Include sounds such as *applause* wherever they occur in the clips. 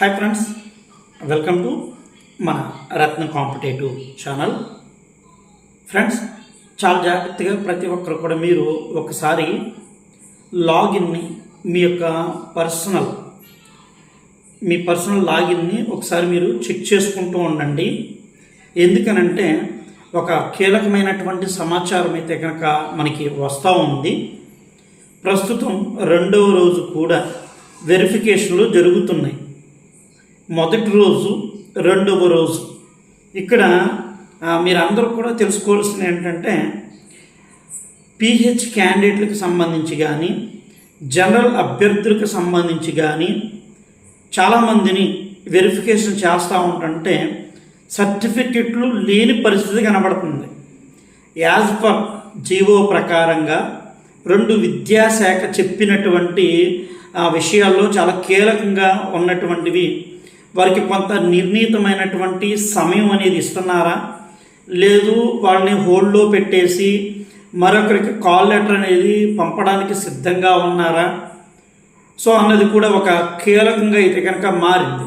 Hi friends welcome to మన రత్న competitive channel. Friends చాలా జాగ్రత్తగా ప్రతి ఒక్కరు కూడా మీరు ఒకసారి లాగిన్ని మీ యొక్క పర్సనల్ మీ పర్సనల్ లాగిన్ని ఒకసారి మీరు చెక్ చేసుకుంటూ ఉండండి. ఎందుకనంటే ఒక కీలకమైనటువంటి సమాచారం అయితే కనుక మనకి వస్తూ ఉంది. ప్రస్తుతం రెండవ రోజు కూడా వెరిఫికేషన్లు జరుగుతున్నాయి. మొదటి రోజు రెండవ రోజు. ఇక్కడ మీరందరూ కూడా తెలుసుకోవాల్సింది ఏంటంటే పిహెచ్ క్యాండిడేట్లకు సంబంధించి కానీ జనరల్ అభ్యర్థులకు సంబంధించి కానీ చాలామందిని వెరిఫికేషన్ చేస్తూ ఉంటుంటే సర్టిఫికెట్లు లేని పరిస్థితి కనబడుతుంది. యాజ్ పర్ జీవో ప్రకారంగా రెండు విద్యాశాఖ చెప్పినటువంటి విషయాల్లో చాలా కీలకంగా ఉన్నటువంటివి వారికి కొంత నిర్ణీతమైనటువంటి సమయం అనేది ఇస్తున్నారా? లేదు వాళ్ళని హోల్డ్లో పెట్టేసి మరొకరికి కాల్ లెటర్ అనేది పంపడానికి సిద్ధంగా ఉన్నారా? సో అన్నది కూడా ఒక కీలకంగా అయితే కనుక మారింది.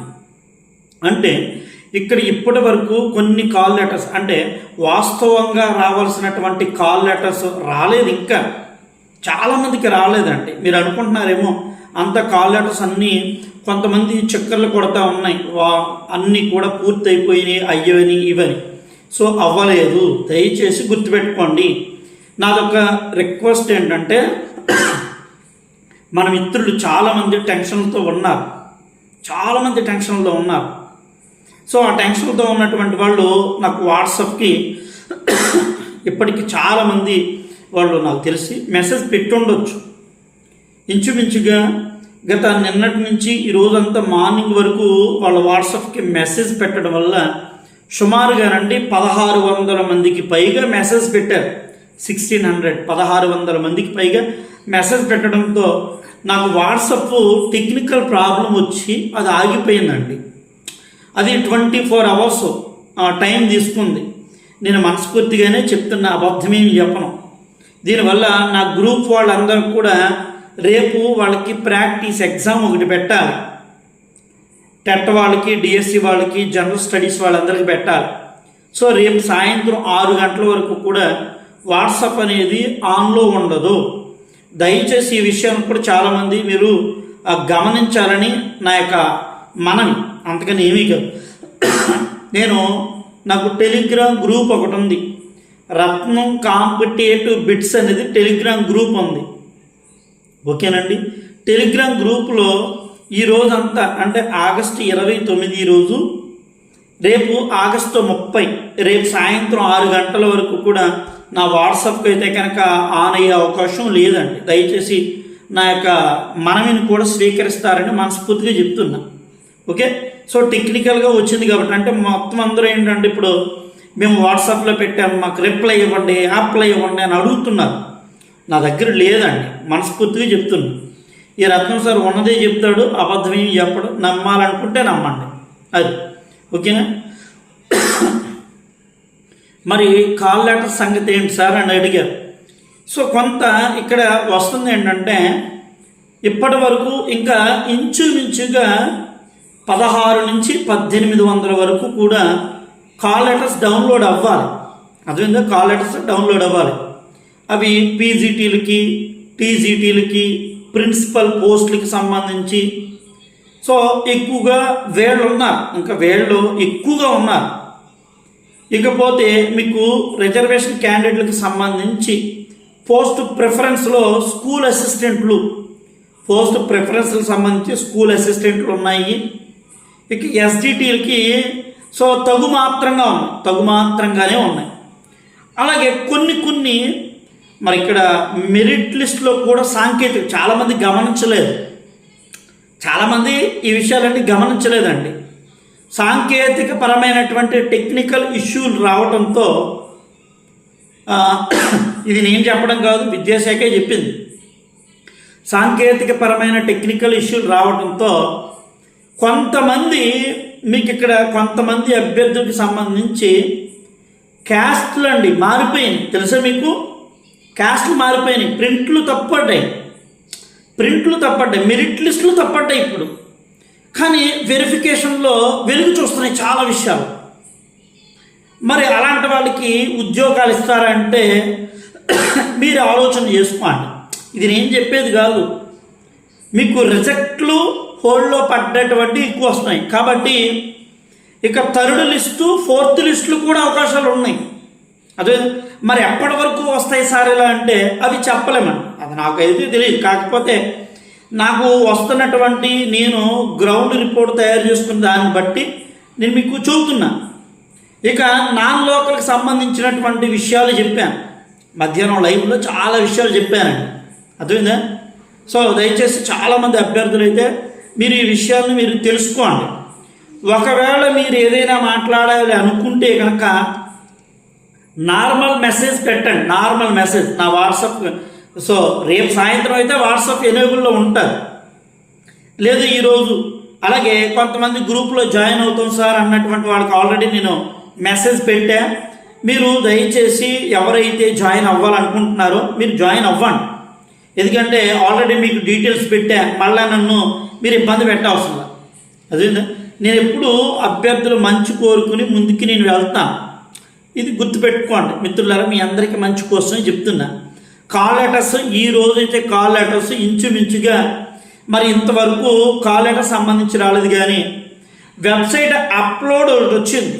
అంటే ఇక్కడ ఇప్పటి వరకు కొన్ని కాల్ లెటర్స్ అంటే వాస్తవంగా రావాల్సినటువంటి కాల్ లెటర్స్ రాలేదు ఇంకా. చాలామందికి రాలేదండి మీరు అనుకుంటున్నారేమో అంత కాల్ లెటర్స్ అన్నీ కొంతమంది చక్కర్లు కొడతా ఉన్నాయి. వా అన్నీ కూడా పూర్తయిపోయినాయి అయ్యవని ఇవని. సో అవ్వలేదు. దయచేసి గుర్తుపెట్టుకోండి. నాదొక రిక్వెస్ట్ ఏంటంటే మన మిత్రులు చాలామంది టెన్షన్తో ఉన్నారు. చాలామంది టెన్షన్లో ఉన్నారు. సో ఆ టెన్షన్తో ఉన్నటువంటి వాళ్ళు నాకు వాట్సాప్కి ఇప్పటికి చాలామంది వాళ్ళు నాకు తెలిసి మెసేజ్ పెట్టుండొచ్చు. ఇంచుమించుగా గత నిన్నటి నుంచి ఈ మార్నింగ్ వరకు వాళ్ళ వాట్సాప్కి మెసేజ్ పెట్టడం వల్ల సుమారుగానండి పదహారు వందల మందికి పైగా మెసేజ్ పెట్టారు. సిక్స్టీన్ హండ్రెడ్ పదహారు వందల మందికి పైగా మెసేజ్ పెట్టడంతో నాకు వాట్సాప్ టెక్నికల్ ప్రాబ్లం వచ్చి అది ఆగిపోయిందండి. అది ట్వంటీ ఫోర్ అవర్స్ టైం తీసుకుంది. నేను మనస్ఫూర్తిగానే చెప్తున్న అబద్ధమేమి చెప్పను. దీనివల్ల నా గ్రూప్ వాళ్ళందరూ కూడా రేపు వాళ్ళకి ప్రాక్టీస్ ఎగ్జామ్ ఒకటి పెట్టాలి. టెట్ వాళ్ళకి డిఎస్సి వాళ్ళకి జనరల్ స్టడీస్ వాళ్ళందరికీ పెట్టాలి. సో రేపు సాయంత్రం ఆరు గంటల వరకు కూడా వాట్సాప్ అనేది ఆన్లో ఉండదు. దయచేసి ఈ విషయాన్ని కూడా చాలామంది మీరు గమనించాలని నా యొక్క మనవి అంతకని ఏమీ కాదు. నేను నాకు టెలిగ్రామ్ గ్రూప్ ఒకటి ఉంది. రత్నం కాంపిటేటివ్ బిట్స్ అనేది టెలిగ్రామ్ గ్రూప్ ఉంది. ఓకేనండి? టెలిగ్రామ్ గ్రూప్లో ఈ రోజంతా అంటే ఆగస్టు ఇరవై తొమ్మిది రోజు రేపు ఆగస్టు ముప్పై రేపు సాయంత్రం ఆరు గంటల వరకు కూడా నా వాట్సాప్కి అయితే కనుక ఆన్ అయ్యే అవకాశం లేదండి. దయచేసి నా యొక్క మనవిని కూడా స్వీకరిస్తారని మనస్ఫూర్తిగా చెప్తున్నా. ఓకే? సో టెక్నికల్గా వచ్చింది కాబట్టి అంటే మొత్తం అందరూ ఏంటంటే ఇప్పుడు మేము వాట్సాప్లో పెట్టాము మాకు రిప్లై ఇవ్వండి అప్లై ఇవ్వండి అని అడుగుతున్నారు. నా దగ్గర లేదండి. మనస్ఫూర్తిగా చెప్తున్నా. ఈ రత్నం సార్ ఉన్నదే చెప్తాడు అబద్ధమేం చెప్పడు. నమ్మాలనుకుంటే నమ్మండి. అది. ఓకేనా? మరి కాల్ లెటర్ సంగతి ఏంటి సార్ అని అడిగారు. సో కొంత ఇక్కడ వస్తుంది ఏంటంటే ఇప్పటి వరకు ఇంకా ఇంచుమించుగా పదహారు నుంచి పద్దెనిమిది వందల వరకు కూడా కాల్ లెటర్స్ డౌన్లోడ్ అవ్వాలి. అదేవిధంగా కాల్ లెటర్స్ డౌన్లోడ్ అవ్వాలి. అవి పీజీటీలకి టీజీటీలకి ప్రిన్సిపల్ పోస్టులకి సంబంధించి. సో ఎక్కువగా వేళ్ళు ఉన్నారు ఇంకా వేళ్ళు ఎక్కువగా ఉన్నారు. ఇకపోతే మీకు రిజర్వేషన్ క్యాండిడేట్లకు సంబంధించి పోస్ట్ ప్రిఫరెన్స్లో స్కూల్ అసిస్టెంట్లు పోస్ట్ ప్రిఫరెన్స్లకు సంబంధించి స్కూల్ అసిస్టెంట్లు ఉన్నాయి. ఇక ఎస్డిటీలకి సో తగు మాత్రంగా ఉన్నాయి. తగు మాత్రంగానే ఉన్నాయి. అలాగే కొన్ని కొన్ని మరి ఇక్కడ మెరిట్ లిస్ట్లో కూడా సాంకేతిక చాలామంది గమనించలేదు. చాలామంది ఈ విషయాలన్నీ గమనించలేదండి. సాంకేతిక పరమైనటువంటి టెక్నికల్ ఇష్యూలు రావడంతో ఇది నేను చెప్పడం కాదు విద్యాశాఖే చెప్పింది. సాంకేతిక పరమైన టెక్నికల్ ఇష్యూలు రావడంతో కొంతమంది మీకు ఇక్కడ కొంతమంది అభ్యర్థులకు సంబంధించి క్యాస్ట్లు అండి మారిపోయింది తెలుసా మీకు? క్యాస్ట్లు మారిపోయినాయి. ప్రింట్లు తప్పడ్డాయి. ప్రింట్లు తప్పడ్డాయి. మెరిట్ లిస్టులు తప్పడ్డాయి ఇప్పుడు. కానీ వెరిఫికేషన్లో వెలుగు చూస్తున్నాయి చాలా విషయాలు. మరి అలాంటి వాళ్ళకి ఉద్యోగాలు ఇస్తారంటే *coughs* మీరు ఆలోచన చేసుకోండి. ఇది నేను చెప్పేది కాదు. మీకు రిజెక్ట్లు హోల్డ్లో పడ్డటువంటి ఎక్కువ వస్తున్నాయి. కాబట్టి ఇక థర్డ్ లిస్టు ఫోర్త్ లిస్టులు కూడా అవకాశాలు ఉన్నాయి. అదే మరి ఎప్పటి వరకు వస్తాయి సార్ ఇలా అంటే అవి చెప్పలేమండి. అది నాకు అయితే తెలియదు. కాకపోతే నాకు వస్తున్నటువంటి నేను గ్రౌండ్ రిపోర్ట్ తయారు చేసుకున్న దాన్ని బట్టి నేను మీకు చెబుతున్నా. ఇక నాన్ లోకల్కి సంబంధించినటువంటి విషయాలు చెప్పాను. మధ్యాహ్నం లైవ్లో చాలా విషయాలు చెప్పానండి. అర్థమైందా? సో దయచేసి చాలామంది అభ్యర్థులు అయితే మీరు ఈ విషయాలను మీరు తెలుసుకోండి. ఒకవేళ మీరు ఏదైనా మాట్లాడాలి అనుకుంటే కనుక నార్మల్ మెసేజ్ పెట్టండి నార్మల్ మెసేజ్. నా వాట్సాప్ సో రేపు సాయంత్రం అయితే వాట్సాప్ ఎనేబుల్లో ఉంటుంది. లేదు ఈరోజు. అలాగే కొంతమంది గ్రూప్లో జాయిన్ అవుతాం సార్ అన్నటువంటి వాళ్ళకి ఆల్రెడీ నేను మెసేజ్ పెట్టా. మీరు దయచేసి ఎవరైతే జాయిన్ అవ్వాలనుకుంటున్నారో మీరు జాయిన్ అవ్వండి. ఎందుకంటే ఆల్రెడీ మీకు డీటెయిల్స్ పెట్టా. మళ్ళీ నన్ను మీరు ఇబ్బంది పెట్టవసరం అదే నేను ఎప్పుడు అభ్యర్థులు మంచి కోరుకుని ముందుకి నేను వెళ్తాను. ఇది గుర్తుపెట్టుకోండి. మిత్రులారా మీ అందరికీ మంచి కోసం చెప్తున్నా. కాల్ లెటర్స్ ఈ రోజైతే కాల్ లెటర్స్ ఇంచుమించుగా మరి ఇంతవరకు కాల్ లెటర్ సంబంధించి రాలేదు కానీ వెబ్సైట్ అప్లోడ్ ఒకటి వచ్చింది.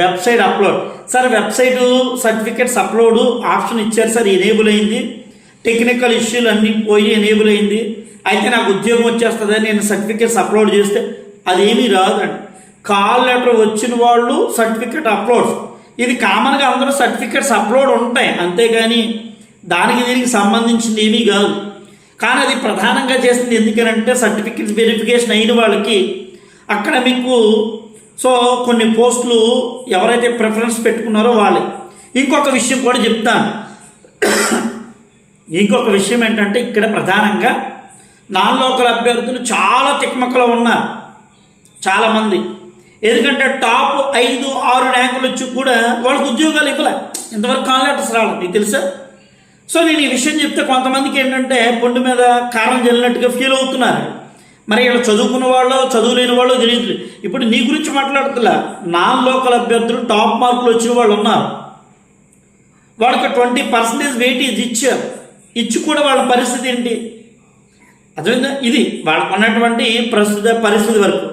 Website upload. Sir website certificates upload option ఇచ్చారు సార్ ఎనేబుల్ అయింది. టెక్నికల్ ఇష్యూలు అన్నీ పోయి ఎనేబుల్ అయింది. అయితే నాకు ఉద్యోగం వచ్చేస్తుందని నేను సర్టిఫికేట్స్ అప్లోడ్ చేస్తే అదేమీ రాదండి. కాల్ లెటర్ వచ్చిన వాళ్ళు సర్టిఫికేట్ అప్లోడ్. ఇది కామన్గా అందరూ సర్టిఫికెట్స్ అప్లోడ్ ఉంటాయి. అంతేగాని దానికి దీనికి సంబంధించింది ఏమీ కాదు. కానీ అది ప్రధానంగా చేసింది ఎందుకనంటే సర్టిఫికెట్ వెరిఫికేషన్ అయిన వాళ్ళకి అక్కడ మీకు సో కొన్ని పోస్టులు ఎవరైతే ప్రిఫరెన్స్ పెట్టుకున్నారో వాళ్ళే. ఇంకొక విషయం కూడా చెప్తాను. ఇంకొక విషయం ఏంటంటే ఇక్కడ ప్రధానంగా నాన్ లోకల్ అభ్యర్థులు చాలా తిక్మకలో ఉన్నారు. చాలామంది ఎందుకంటే టాప్ ఐదు ఆరు ర్యాంకులు వచ్చి కూడా వాళ్ళకి ఉద్యోగాలు ఇవ్వలే. ఇంతవరకు కాల్ లెటర్స్ రావాలి మీకు తెలుసా? సో నేను ఈ విషయం చెప్తే కొంతమందికి ఏంటంటే పొండు మీద కారం జల్లినట్టుగా ఫీల్ అవుతున్నారు. మరి ఇక్కడ చదువుకున్న వాళ్ళు చదువులేని వాళ్ళు తెలియదు ఇప్పుడు నీ గురించి మాట్లాడుతున్నా. నాన్ లోకల్ అభ్యర్థులు టాప్ మార్కులు వచ్చిన వాళ్ళు ఉన్నారు. వాళ్ళకి ట్వంటీ పర్సెంటేజ్ వెయిటేజ్ ఇచ్చారు. ఇచ్చి కూడా వాళ్ళ పరిస్థితి ఏంటి? అదేవిధంగా ఇది వాళ్ళకు ఉన్నటువంటి ప్రస్తుత పరిస్థితి వరకు.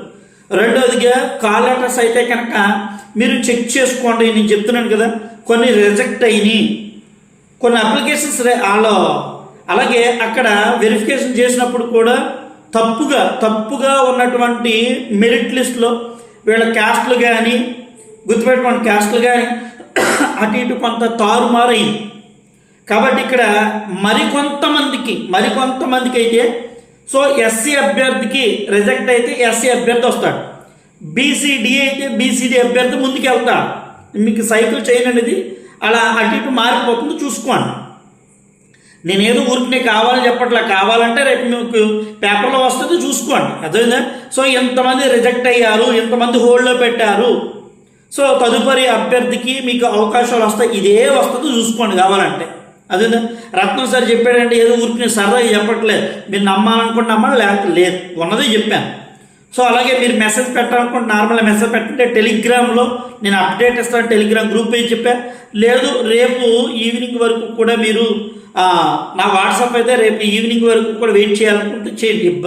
రెండవదిగా కాల్ లెటర్స్ అయితే కనుక మీరు చెక్ చేసుకోండి నేను చెప్తున్నాను కదా కొన్ని రిజెక్ట్ అయినాయి. కొన్ని అప్లికేషన్స్ వాళ్ళు అలాగే అక్కడ వెరిఫికేషన్ చేసినప్పుడు కూడా తప్పుగా తప్పుగా ఉన్నటువంటి మెరిట్ లిస్ట్లో వీళ్ళ క్యాస్ట్లు కానీ గుర్తుపెట్టుకోండి క్యాస్ట్లు కానీ అటు ఇటు కొంత తారుమారైంది. కాబట్టి ఇక్కడ మరికొంతమందికి మరికొంతమందికి అయితే సో ఎస్సీ అభ్యర్థికి రిజెక్ట్ అయితే ఎస్సీ అభ్యర్థి వస్తాడు. బీసీడీ అయితే బీసీడీ అభ్యర్థి ముందుకు వెళ్తాడు మీకు సైకిల్ చైన్ అనేది అలా అటు ఇటు మారిపోతుంది చూసుకోండి. నేనేదో ఊరికి కావాలని చెప్పట్లా కావాలంటే రేపు మీకు పేపర్లో వస్తుంది చూసుకోండి. అదేందా సో ఎంతమంది రిజెక్ట్ అయ్యారు ఎంతమంది హోల్డ్లో పెట్టారు? సో తదుపరి అభ్యర్థికి మీకు అవకాశాలు వస్తాయి ఇదే వస్తుంది చూసుకోండి కావాలంటే. అదే రత్నం సార్ చెప్పాడంటే ఏదో ఊరికి నేను సరదాగా చెప్పట్లేదు. మీరు నమ్మాలనుకుంటే నమ్మాలి లేకపోతే లేదు. ఉన్నది చెప్పాను. సో అలాగే మీరు మెసేజ్ పెట్టాలనుకుంటే నార్మల్ మెసేజ్ పెట్టంటే టెలిగ్రామ్లో నేను అప్డేట్ ఇస్తాను. టెలిగ్రామ్ గ్రూప్ పేజ్ చెప్పా? లేదు రేపు ఈవినింగ్ వరకు కూడా మీరు నా వాట్సాప్ అయితే రేపు ఈవినింగ్ వరకు కూడా వెయిట్ చేయాలనుకుంటే చేయండి. ఇబ్బంది